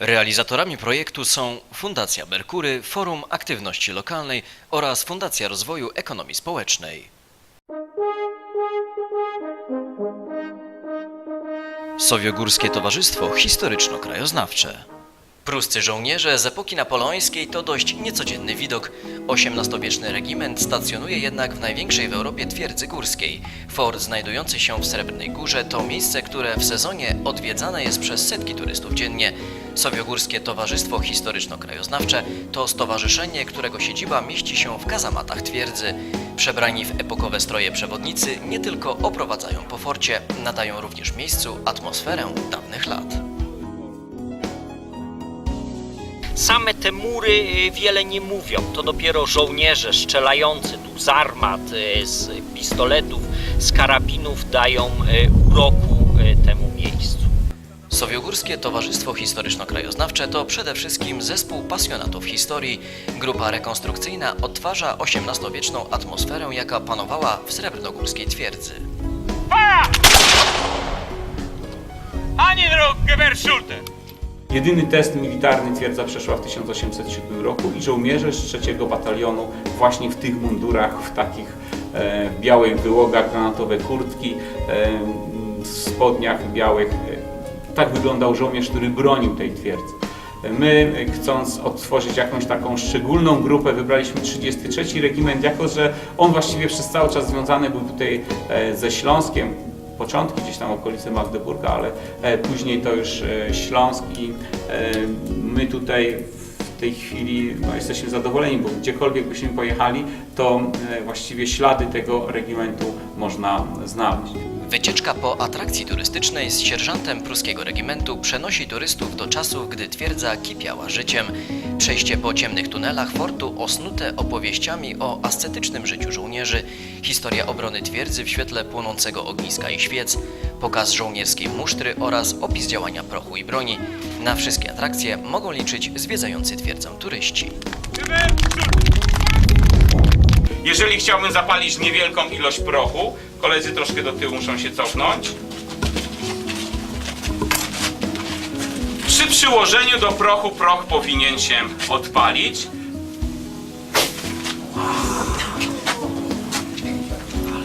Realizatorami projektu są Fundacja Merkury, Forum Aktywności Lokalnej oraz Fundacja Rozwoju Ekonomii Społecznej. Sowiogórskie Towarzystwo Historyczno-Krajoznawcze. Pruscy żołnierze z epoki napoleońskiej to dość niecodzienny widok. XVIII-wieczny regiment stacjonuje jednak w największej w Europie twierdzy górskiej. Fort znajdujący się w Srebrnej Górze to miejsce, które w sezonie odwiedzane jest przez setki turystów dziennie. Sowiogórskie Towarzystwo Historyczno-Krajoznawcze to stowarzyszenie, którego siedziba mieści się w kazamatach twierdzy. Przebrani w epokowe stroje przewodnicy nie tylko oprowadzają po forcie, nadają również miejscu atmosferę dawnych lat. Same te mury y, wiele nie mówią. To dopiero żołnierze strzelający tu z armat, y, z pistoletów, z karabinów dają y, uroku temu miejscu. Sowiogórskie Towarzystwo Historyczno-Krajoznawcze to przede wszystkim zespół pasjonatów historii. Grupa rekonstrukcyjna odtwarza XVIII-wieczną atmosferę, jaka panowała w srebrnogórskiej twierdzy. Anidruck, Gewehrschulter! Jedyny test militarny twierdza przeszła w 1807 roku i żołnierze z trzeciego batalionu właśnie w tych mundurach, w takich e, białych wyłogach, granatowe kurtki, e, w spodniach białych. Tak wyglądał żołnierz, który bronił tej twierdzy. My, chcąc odtworzyć jakąś taką szczególną grupę, wybraliśmy 33 Regiment, jako że on właściwie przez cały czas związany był tutaj e, ze Śląskiem, początki gdzieś tam okolice Magdeburga, ale e, później to już e, Śląsk i my tutaj w tej chwili no, jesteśmy zadowoleni, bo gdziekolwiek byśmy pojechali, to właściwie ślady tego regimentu można znaleźć. Wycieczka po atrakcji turystycznej z sierżantem pruskiego regimentu przenosi turystów do czasów, gdy twierdza kipiała życiem. Przejście po ciemnych tunelach fortu osnute opowieściami o ascetycznym życiu żołnierzy, historia obrony twierdzy w świetle płonącego ogniska i świec, pokaz żołnierskiej musztry oraz opis działania prochu i broni. Na wszystkie atrakcje mogą liczyć zwiedzający twierdzę turyści. Jeżeli chciałbym zapalić niewielką ilość prochu, koledzy troszkę do tyłu muszą się cofnąć. Przy przyłożeniu do prochu proch powinien się odpalić.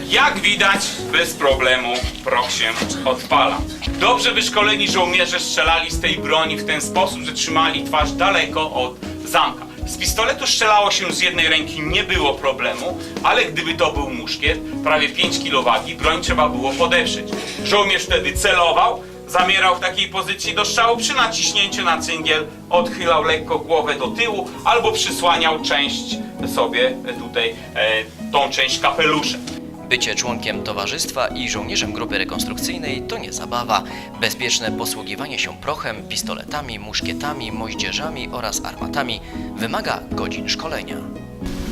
Jak widać, bez problemu proch się odpala. Dobrze wyszkoleni żołnierze strzelali z tej broni w ten sposób, że trzymali twarz daleko od zamka. Z pistoletu strzelało się z jednej ręki, nie było problemu, ale gdyby to był muszkiet, prawie 5 kg broń trzeba było podeprzeć. Żołnierz wtedy celował, zamierał w takiej pozycji do strzału, przy naciśnięciu na cyngiel odchylał lekko głowę do tyłu albo przysłaniał część sobie tutaj, e, tą część kapeluszem. Bycie członkiem towarzystwa i żołnierzem grupy rekonstrukcyjnej to nie zabawa. Bezpieczne posługiwanie się prochem, pistoletami, muszkietami, moździerzami oraz armatami wymaga godzin szkolenia.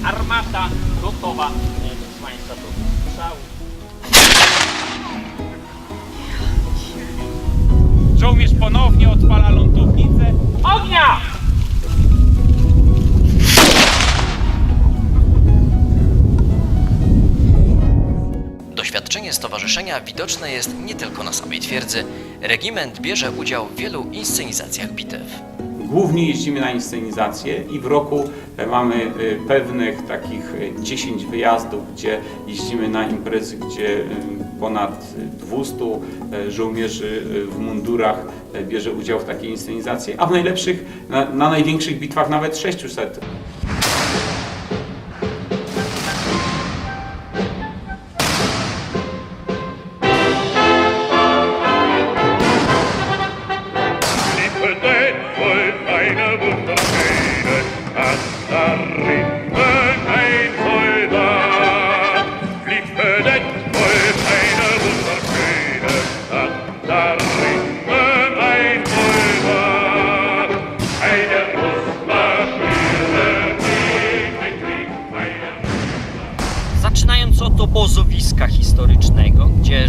Armata gotowa. Żołnierz ponownie odpala lądownicę. Ognia! Doświadczenie stowarzyszenia widoczne jest nie tylko na samej twierdzy. Regiment bierze udział w wielu inscenizacjach bitew. Głównie jeździmy na inscenizacje i w roku e, mamy e, pewnych takich e, 10 wyjazdów, gdzie jeździmy na imprezy, gdzie e, ponad 200 e, żołnierzy e, w mundurach e, bierze udział w takiej inscenizacji, a w najlepszych, na, na największych bitwach nawet 600. that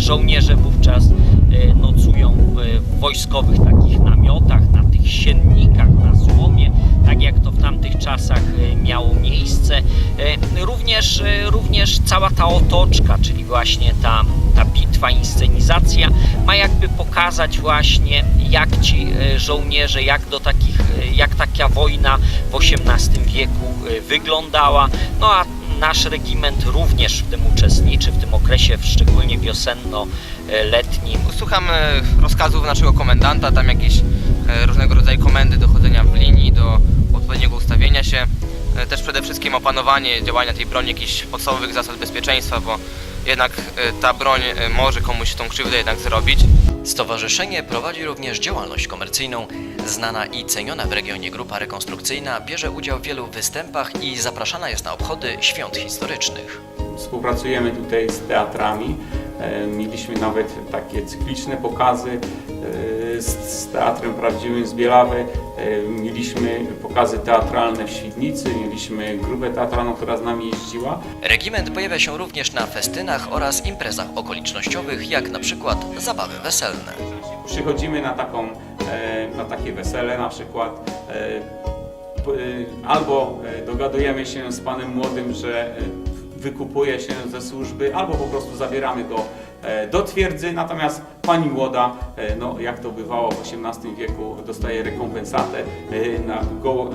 żołnierze wówczas e, nocują w wojskowych takich namiotach, na tych siennikach, na złomie, tak jak to w tamtych czasach e, miało miejsce. E, Również, również cała ta otoczka, czyli właśnie ta ta bitwa, inscenizacja ma jakby pokazać właśnie, jak ci żołnierze, jak do takich, jak taka wojna w XVIII wieku wyglądała. No a nasz regiment również w tym uczestniczy, w tym okresie, szczególnie wiosenno-letnim. Słucham e, rozkazów naszego komendanta, tam jakieś e, różnego rodzaju komendy dochodzenia w linii, do odpowiedniego ustawienia się. E, Też przede wszystkim opanowanie działania tej broni, jakichś podstawowych zasad bezpieczeństwa, bo jednak e, ta broń e, może komuś tą krzywdę jednak zrobić. Stowarzyszenie prowadzi również działalność komercyjną. Znana i ceniona w regionie grupa rekonstrukcyjna bierze udział w wielu występach i zapraszana jest na obchody świąt historycznych. Współpracujemy tutaj z teatrami. E, Mieliśmy nawet takie cykliczne pokazy z, z Teatrem Prawdziwym z Bielawy. E, Mieliśmy pokazy teatralne w Świdnicy, mieliśmy grupę teatralną, która z nami jeździła. Regiment pojawia się również na festynach oraz imprezach okolicznościowych, jak na przykład zabawy weselne. Przychodzimy na, taką, e, na takie wesele na przykład. e, Albo dogadujemy się z panem młodym, że wykupuje się ze służby, albo po prostu zabieramy go do twierdzy, natomiast pani młoda, e, no jak to bywało w XVIII wieku, dostaje rekompensatę e, na go,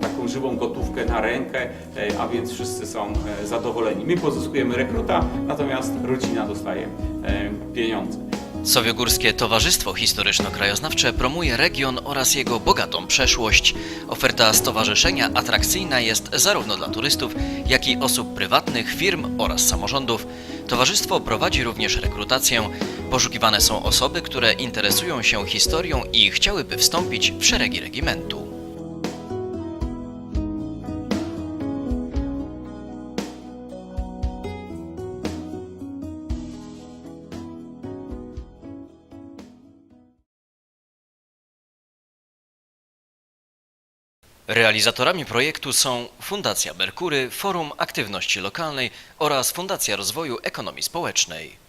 taką żywą gotówkę na rękę, e, a więc wszyscy są e, zadowoleni. My pozyskujemy rekruta, natomiast rodzina dostaje e, pieniądze. Sowiogórskie Towarzystwo Historyczno-Krajoznawcze promuje region oraz jego bogatą przeszłość. Oferta stowarzyszenia atrakcyjna jest zarówno dla turystów, jak i osób prywatnych, firm oraz samorządów. Towarzystwo prowadzi również rekrutację. Poszukiwane są osoby, które interesują się historią i chciałyby wstąpić w szeregi regimentu. Realizatorami projektu są Fundacja Merkury, Forum Aktywności Lokalnej oraz Fundacja Rozwoju Ekonomii Społecznej.